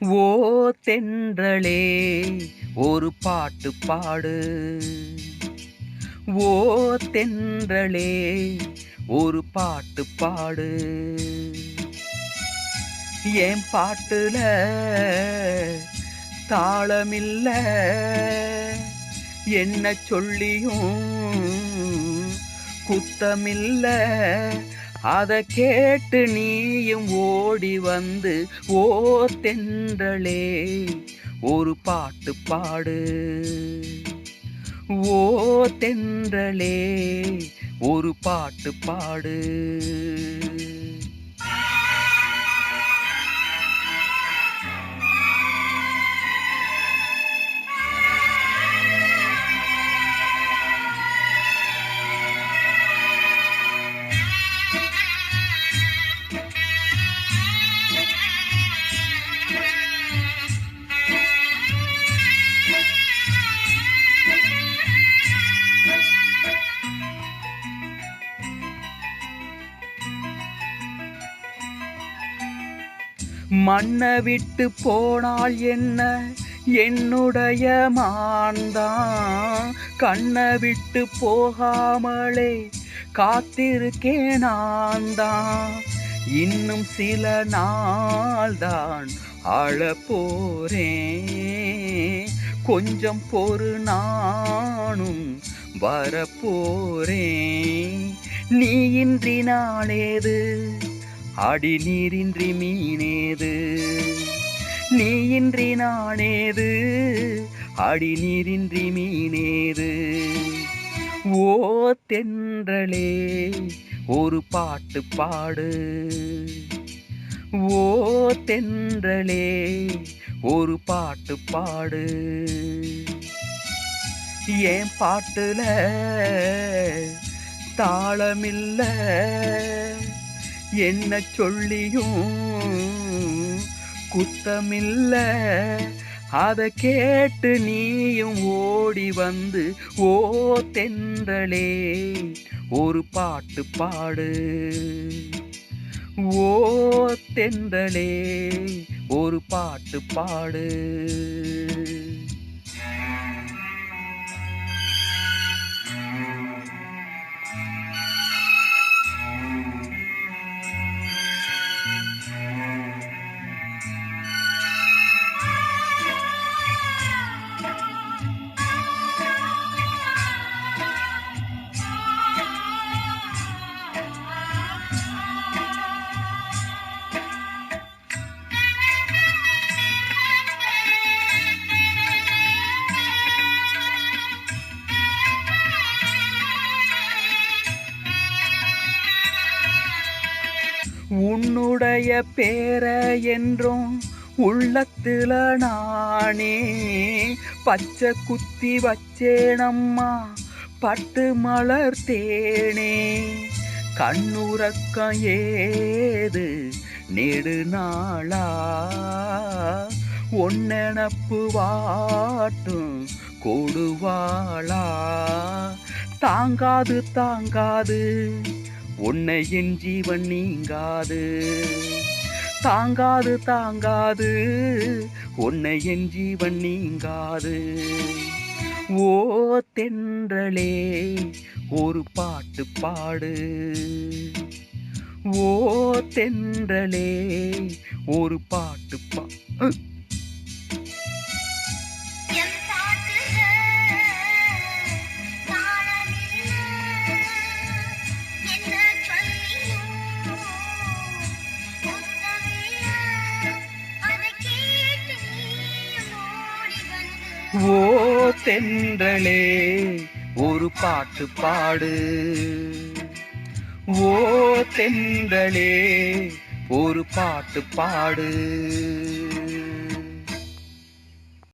ஓ தென்றலே ஒரு பாட்டு பாடு. ஓ தென்றலே ஒரு பாட்டு பாடு. என் பாட்டுல தாளமில்ல? என்ன சொல்லியும் குத்தமில்ல? அதை கேட்டு நீயும் ஓடி வந்து ஓ தென்றலே. ஒரு பாட்டு பாடு. ஓ தென்றலே. ஒரு பாட்டு பாடு. மண்ணை விட்டு போனால் என்ன? என்னுடைய மான்தான். கண்ணை விட்டு போகாமலே காத்திருக்கேன் நான் தான் இன்னும் சில நாள் தான் அழ கொஞ்சம் பொறு நானும் வரப்போறேன். நீ இன்றி நாளேது? அடி நீரின்றி மீனேது நீயின்றி நானேது அடி நீரின்றி மீனேது. ஓ தென்றலே ஒரு பாட்டு பாடு. ஓ தென்றலே ஒரு பாட்டு பாடு. என் பாட்டுல தாளமில்ல? என்ன சொல்லியும்? குத்தமில்ல. அத கேட்டு நீயும் ஓடி வந்து ஓ தென்றலே ஒரு பாட்டு பாடு. ஓ தென்றலே ஒரு பாட்டு பாடு. உன்னுடைய பேர என்றும் உள்ளத்துல நானே பச்சை குத்தி வச்சேனம்மா பட்டு மலர் தேனே. கண்ணுறக்கம் ஏது நெடுநாளா? ஒன்னெனப்பு வாட்டும் கொடுவாளா? தாங்காது தாங்காது உன்னை என் ஜீவன் நீங்காது. தாங்காது தாங்காது. உன்னை என் ஜீவன் நீங்காது. ஓ தென்றலே ஒரு பாட்டு பாடு. ஓ தென்றலே ஒரு பாட்டு பா ஓ தென்றலே ஒரு பாட்டு பாடு. ஓ தென்றலே ஒரு பாட்டு பாடு.